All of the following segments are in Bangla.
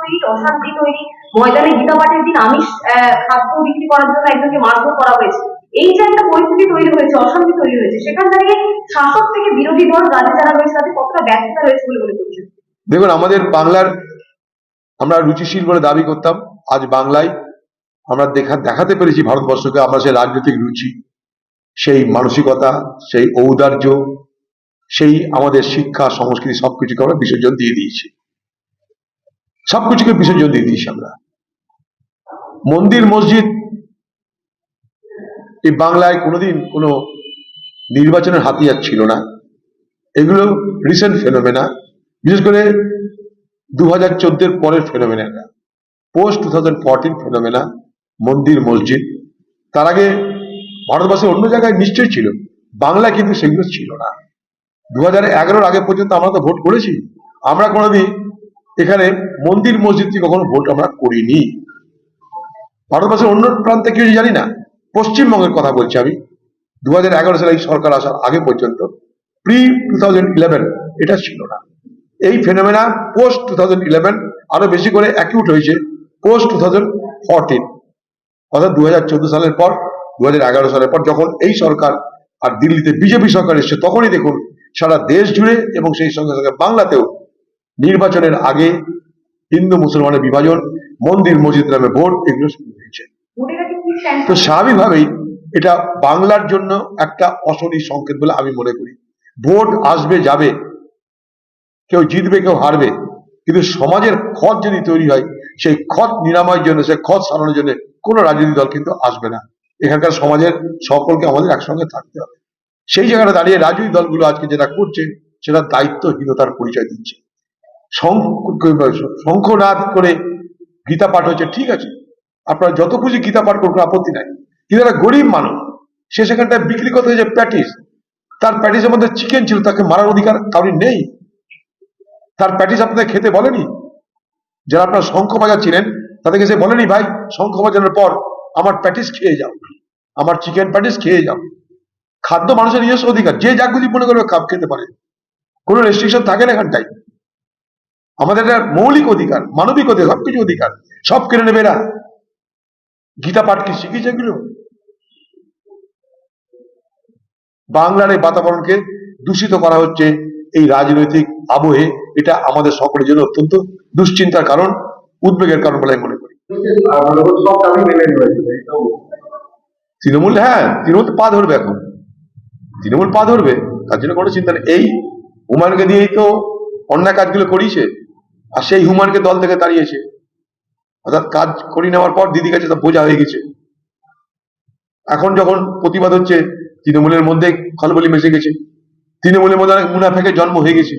তৈরি, অশান্তি তৈরি। ময়দানে দিন আমিষ খাদ্য বিক্রি করার জন্য একজনকে মারধর করা হয়েছে। এই যে একটা পরিস্থিতি তৈরি হয়েছে, অশান্তি তৈরি হয়েছে সেখান থেকে শাসক থেকে বিরোধী যারা রয়েছে তাদের কতটা ব্যর্থতা রয়েছে বলে মনে করছেন? দেখুন, আমাদের বাংলার, আমরা রুচিশীল বলে দাবি করতাম, আজ বাংলায় আমরা দেখা, দেখাতে পেরেছি ভারতবর্ষকে, আমরা সেই রাজনৈতিক রুচি, সেই মানসিকতা, সেই ঔদার্য, সেই আমাদের শিক্ষা, সংস্কৃতি সবকিছুকে আমরা বিসর্জন দিয়ে দিয়েছি। সবকিছুকে বিসর্জন দিয়ে দিয়েছি আমরা। মন্দির, মসজিদ, এই বাংলায় কোনোদিন কোনো নির্বাচনের হাতিয়ার ছিল না। এগুলো রিসেন্ট ফেনোমেনা বিশেষ করে দু হাজার চোদ্দের পরের phenomena post two thousand fourteen phenomena মন্দির, মসজিদ। তার আগে ভারতবর্ষের অন্য জায়গায় নিশ্চয়ই ছিল। বাংলা কিন্তু সেগুলো ছিল না। দু হাজার এগারোর আগে পর্যন্ত আমরা তো ভোট করেছি। আমরা কোনোদিন এখানে মন্দির মসজিদ কখনো ভোট আমরা করিনি। ভারতবর্ষের অন্য প্রান্তে কি হয়েছে জানি না, পশ্চিমবঙ্গের কথা বলছি আমি। দু হাজার এগারো সালে এই সরকার আসার আগে পর্যন্ত প্রি টু থাউজেন্ড ইলেভেন এটা ছিল না। এই phenomena post two thousand eleven আরও বেশি করে অ্যাকিউট হয়েছে পোস্ট টু থাউজেন্ড ফোরটিন অর্থাৎ দু হাজার চোদ্দ সালের পর দু হাজার এগারো সালের পর যখন এই সরকার আর দিল্লিতে বিজেপি সরকার এসছে, তখনই দেখুন সারা দেশ জুড়ে এবং সেই সঙ্গে সঙ্গে বাংলাতেও নির্বাচনের আগে হিন্দু মুসলমানের বিভাজন মন্দির মসজিদ নামে ভোট এগুলো শুরু হয়েছে। তো স্বাভাবিকভাবেই এটা বাংলার জন্য একটা অশনি সংকেত বলে আমি মনে করি। ভোট আসবে যাবে। কেউ জিতবে কেউ হারবে। কিন্তু সমাজের ক্ষত যদি তৈরি হয় সেই ক্ষত নিরাময়ের জন্য সেই ক্ষত সারানোর জন্য কোনো রাজনৈতিক দল কিন্তু আসবে না। এখানকার সমাজের সকলকে আমাদের একসঙ্গে থাকতে হবে। সেই জায়গাটা দাঁড়িয়ে রাজনৈতিক দলগুলো আজকে যেটা করছে সেটা দায়িত্বহীনতার পরিচয় দিচ্ছে। শঙ্খনাদ করে গীতা পাঠ হচ্ছে ঠিক আছে। আপনারা যত খুশি গীতা পাঠ করুন আপত্তি নাই। কিন্তু একটা গরিব মানুষ। সে সেখানটায় বিক্রি করতে হয়েছে প্যাটিস। তার প্যাটিসের মধ্যে চিকেন ছিল, তাকে মারার অধিকার কারণ নেই। তার প্যাটিস আপনাদের খেতে বলেনি? যারা আপনার শঙ্খ বাজাচ্ছিলেন তাদেরকে সে বলেনি, ভাই, শঙ্খ বাজানোর পর আমার প্যাটিস খেয়ে যাও। আমার চিকেন প্যাটিস খেয়ে যাও। খাদ্য মানুষের নিজস্ব অধিকার। যে যা খুশি মনে করবে খাপ খেতে পারে। কোনো রেস্ট্রিকশন থাকে না এখানটায়। আমাদের একটা মৌলিক অধিকার, মানবিক অধিকার, সবকিছু অধিকার, সব কেড়ে নেবে এরা। গীতা পাঠ কি শিখিয়েছে এগুলো? বাংলার এই বাতাবরণকে দূষিত করা হচ্ছে এই রাজনৈতিক আবহে, এটা আমাদের সকলের জন্য অত্যন্ত দুশ্চিন্তার কারণ, উদ্বেগের কারণ বলে মনে করি। তৃণমূল হ্যাঁ তৃণমূল পা ধরবে এখন। তৃণমূল পা ধরবে, তার জন্য কোনো চিন্তা নেই। এই হুমায়ুনকে দিয়েই তো অন্যায় কাজগুলো করিয়েছে। আর সেই হুমায়ুনকে দল থেকে তাড়িয়েছে। অর্থাৎ কাজ করিয়ে নেওয়ার পর দিদি কাছে তা বোঝা হয়ে গেছে। এখন যখন প্রতিবাদ হচ্ছে, তৃণমূলের মধ্যে খলবলি মিশে গেছে। তৃণমূলের মধ্যে অনেক মুনাফেকের জন্ম হয়ে গেছে।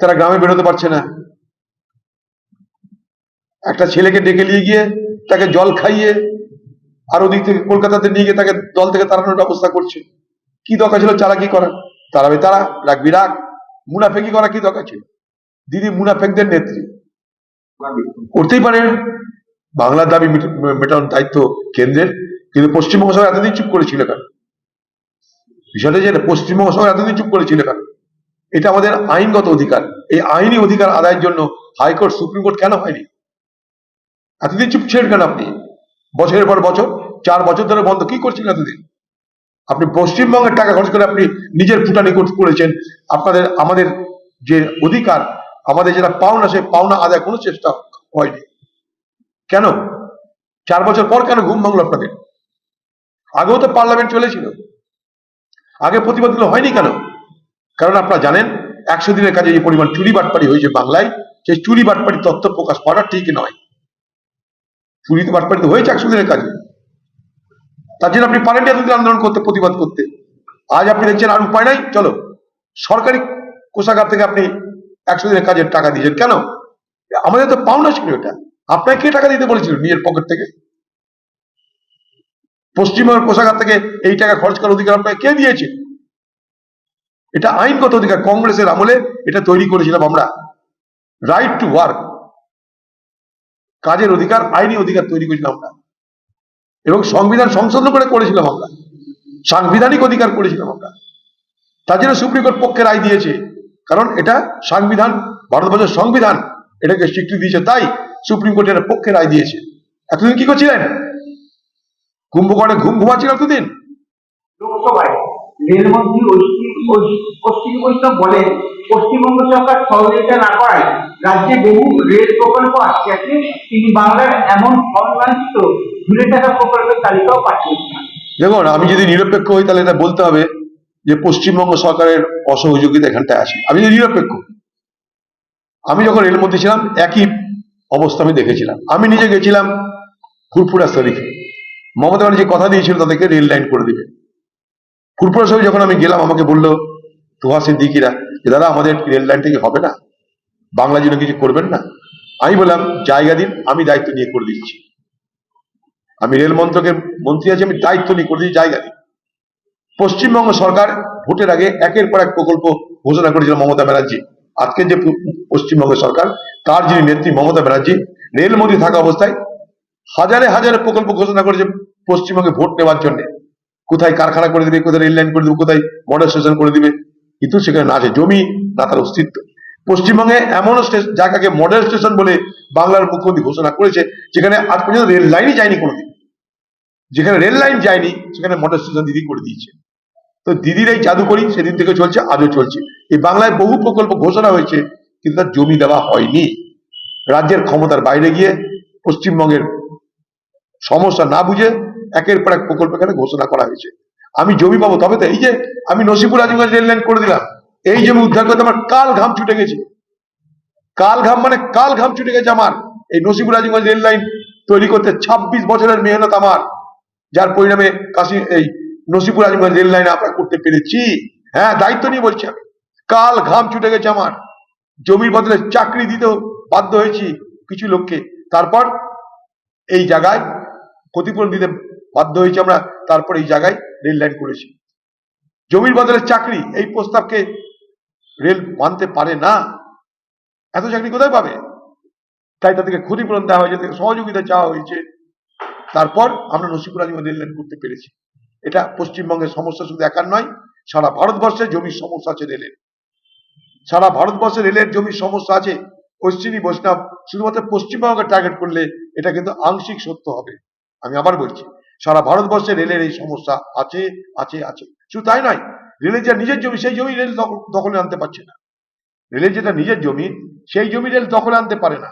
তারা গ্রামে বেরোতে পারছে না। একটা ছেলেকে ডেকে নিয়ে গিয়ে তাকে জল খাইয়ে আর ওদিক থেকে কলকাতাতে নিয়ে গিয়ে তাকে দল থেকে তাড়ানোর ব্যবস্থা করছে। কি দরকার ছিল, চালাকি করা তারাবে তারা রাখবি রাখ মুনাফেকি করা কি দরকার ছিল? দিদি মুনাফেকদের নেত্রী। করতেই পারে। বাংলার দাবি মিট- মেটানোর দায়িত্ব কেন্দ্রের। কিন্তু পশ্চিমবঙ্গ সরকার এতদিন চুপ করেছিল কেন? বিষয়টা যে পশ্চিমবঙ্গ সরকার এতদিন চুপ করেছিল কেন? এটা আমাদের আইনগত অধিকার। এই আইনি অধিকার আদায়ের জন্য হাইকোর্ট, সুপ্রিম কোর্ট কেন হয়নি? এতদিন চুপ ছিলেন কেন আপনি? বছরের পর বছর, চার বছর ধরে বন্ধ কি করছিলেন এতদিন? আপনি পশ্চিমবঙ্গের টাকা খরচ করে আপনি নিজের ফুটানি করেছেন। আপনাদের আমাদের যে অধিকার আমাদের যেটা পাওনা, সেই পাওনা আদায় কোনো চেষ্টা হয়নি। কেন? চার বছর পর কেন ঘুম ভাঙলো আপনাদের? আগেও তো পার্লামেন্ট চলেছিল। আগে প্রতিবাদগুলো হয়নি কেন? কারণ আপনারা জানেন, একশো দিনের কাজে যে পরিমাণ চুরি বাটপাড়ি হয়েছে বাংলায়। সেই চুরি বাটপাড়ি তথ্য প্রকাশ করা ঠিক নয়। চুরি তো বাটপাড়ি তো হয়েছে একশো দিনের কাজে। তার জন্য আপনি পারেন এতদিন আন্দোলন করতে, প্রতিবাদ করতে। আজ আপনি দেখছেন আর উপায় নাই। চলো, সরকারি কোষাগার থেকে আপনি একশো দিনের কাজের টাকা দিয়েছেন। কেন? আমাদের তো পাওনা ছিল এটা। আপনাকে কে টাকা দিতে বলেছিল নিজের পকেট থেকে? পশ্চিমবঙ্গের কোষাগার থেকে এই টাকা খরচ করার অধিকার আপনাকে কে দিয়েছে? এটা আইনগত অধিকার, কংগ্রেসের আমলে এটা তৈরি করেছিলাম আমরা। রাইট টু ওয়ার্ক কাজের অধিকার, আইনি অধিকার তৈরি করেছিলাম আমরা। এবং সংবিধান সংশোধন করে করেছিলাম আমরা। সাংবিধানিক অধিকার করেছিলাম আমরা। তার জন্য সুপ্রিম কোর্ট পক্ষে রায় দিয়েছে। কারণ এটা সংবিধান ভারতবর্ষের সংবিধান এটাকে স্বীকৃতি দিয়েছে তাই সুপ্রিম কোর্ট এর পক্ষে রায় দিয়েছে। এতদিন কি করছিলেন? কুম্ভকর্ণে ঘুম ঘুমাচ্ছিলেন এতদিন? লোকসভায় রেলমন্ত্রী ঐশী- ঐশী- অশ্বিনী বৈষ্ণব বলেন পশ্চিমবঙ্গ সরকার সহযোগিতা না করায় রাজ্যে বহু রেল প্রকল্প আটকে আছে তিনি বাংলার এমন সম্মানিত ঘুরে থাকা প্রকল্পের তালিকাও পাঠিয়েছেন। দেখুন আমি যদি নিরপেক্ষ হই তাহলে এটা বলতে হবে। যে পশ্চিমবঙ্গ সরকারের অসহযোগিতা এখানটায় আছে। আমি নিরপেক্ষ। আমি যখন রেলমন্ত্রী ছিলাম, একই অবস্থা আমি দেখেছিলাম। আমি নিজে গেছিলাম ফুরফুরা শরীফে। মমতা ব্যানার্জি কথা দিয়েছিল তাদেরকে রেল লাইন করে দিবে। ফুরফুরা শরীফ যখন আমি গেলাম, আমাকে বলল, তোহা সিদ্দিকিরা, যে দাদা, আমাদের রেল লাইন থেকে হবে না? বাংলা জন্য কিছু করবেন না? আমি বললাম, জায়গা দিন, আমি দায়িত্ব নিয়ে করে দিচ্ছি। আমি রেল মন্ত্রকের মন্ত্রী আছি, আমি দায়িত্ব নিয়ে করে দিচ্ছি, জায়গা দিন। পশ্চিমবঙ্গ সরকার ভোটের আগে একের পর এক প্রকল্প ঘোষণা করেছিল মমতা ব্যানার্জি। আজকে যে পশ্চিমবঙ্গ সরকার, তার যিনি নেত্রী মমতা ব্যানার্জি রেলমন্ত্রী থাকা অবস্থায় হাজারে হাজারে প্রকল্প ঘোষণা করেছে পশ্চিমবঙ্গে ভোট নেওয়ার জন্য। কোথায় কারখানা করে দিবে, কোথায় রেল লাইন করে দিবে, কোথায় মডেল স্টেশন করে দিবে, কিন্তু সেখানে না আছে জমি, না তার অস্তিত্ব। পশ্চিমবঙ্গে এমনও স্টে- জায়গাকে মডেল স্টেশন বলে বাংলার মুখ্যমন্ত্রী ঘোষণা করেছে, যেখানে আজ পর্যন্ত রেল লাইনই যায়নি কোনোদিন। যেখানে রেল লাইন যায়নি, সেখানে মডেল স্টেশন দিদি করে দিয়েছে। তো দিদির এই জাদুকরি সেদিন থেকে চলছে, আজও চলছে। এই বাংলায় বহু প্রকল্প ঘোষণা হয়েছে, কিন্তু তার জমি দেওয়া হয়নি। রাজ্যের ক্ষমতার বাইরে গিয়ে পশ্চিমবঙ্গের সমস্যা না বুঝে একের পর এক প্রকল্প এখানে ঘোষণা করা হয়েছে। আমি জমি পাবো তবে তো, এই যে আমি নসিপুর আজিমগঞ্জ রেল লাইন করে দিলাম, এই জমি উদ্ধার করতে আমার কাল ঘাম ছুটে গেছে। কাল ঘাম মানে কাল ঘাম ছুটে গেছে আমার। এই নসিপুর আজিমগঞ্জ রেল লাইন তৈরি করতে ২৬ বছরের মেহনত আমার, যার পরিণামে কাশি এই নসিপুর আজিমগঞ্জ রেল লাইন আমরা করতে পেরেছি। হ্যাঁ দায়িত্ব নিয়ে বলছি আমি। কাল ঘাম ছুটে গেছে আমার। জমির বদলে চাকরি দিতেও বাধ্য হয়েছি কিছু লোককে। তারপর এই জায়গায় ক্ষতিপূরণ দিতে বাধ্য হয়েছি আমরা। তারপর এই জায়গায় রেল লাইন করেছি। জমির বদলে চাকরি, এই প্রস্তাবকে রেল মানতে পারে না। এত চাকরি কোথায় পাবে? তাই তাদেরকে ক্ষতিপূরণ দেওয়া হয়েছে সহযোগিতা চাওয়া হয়েছে। তারপর আমরা নসিপুর আজিমা রেল লাইন করতে পেরেছি। এটা পশ্চিমবঙ্গের সমস্যা শুধু একার নয়, সারা ভারতবর্ষে জমির সমস্যা আছে রেলের। সারা ভারতবর্ষে রেলের জমির সমস্যা আছে। পশ্চিমী বৈষ্ণব, শুধুমাত্র পশ্চিমবঙ্গকে টার্গেট করলে এটা কিন্তু আংশিক সত্য হবে। আমি আবার বলছি, সারা ভারতবর্ষে রেলের এই সমস্যা আছে আছে আছে। শুধু তাই নয়, রেলের যা নিজের জমি, সেই জমি রেল দখলে আনতে পারছে না। রেলের যেটা নিজের জমি, সেই জমি রেল দখলে আনতে পারে না।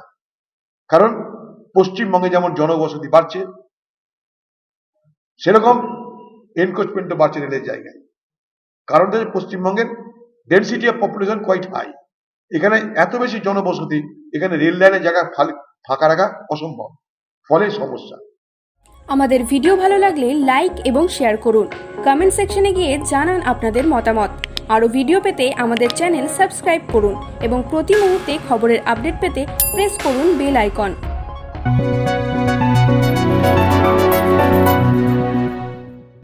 কারণ পশ্চিমবঙ্গে যেমন জনবসতি বাড়ছে, সেরকম এনক্রোচমেন্টও বাড়ছে রেলের জায়গায়। কারণ হচ্ছে পশ্চিমবঙ্গের density of population quite high এখানে এত বেশি জনবসতি, এখানে রেল লাইনের জায়গা ফাঁকা রাখা অসম্ভব। ফলে সমস্যা। আমাদের ভিডিও ভালো লাগলে লাইক এবং শেয়ার করুন। কমেন্ট সেকশনে গিয়ে জানান আপনাদের মতামত। আরও ভিডিও পেতে আমাদের চ্যানেল সাবস্ক্রাইব করুন এবং প্রতি মুহূর্তে খবরের আপডেট পেতে প্রেস করুন বেল আইকন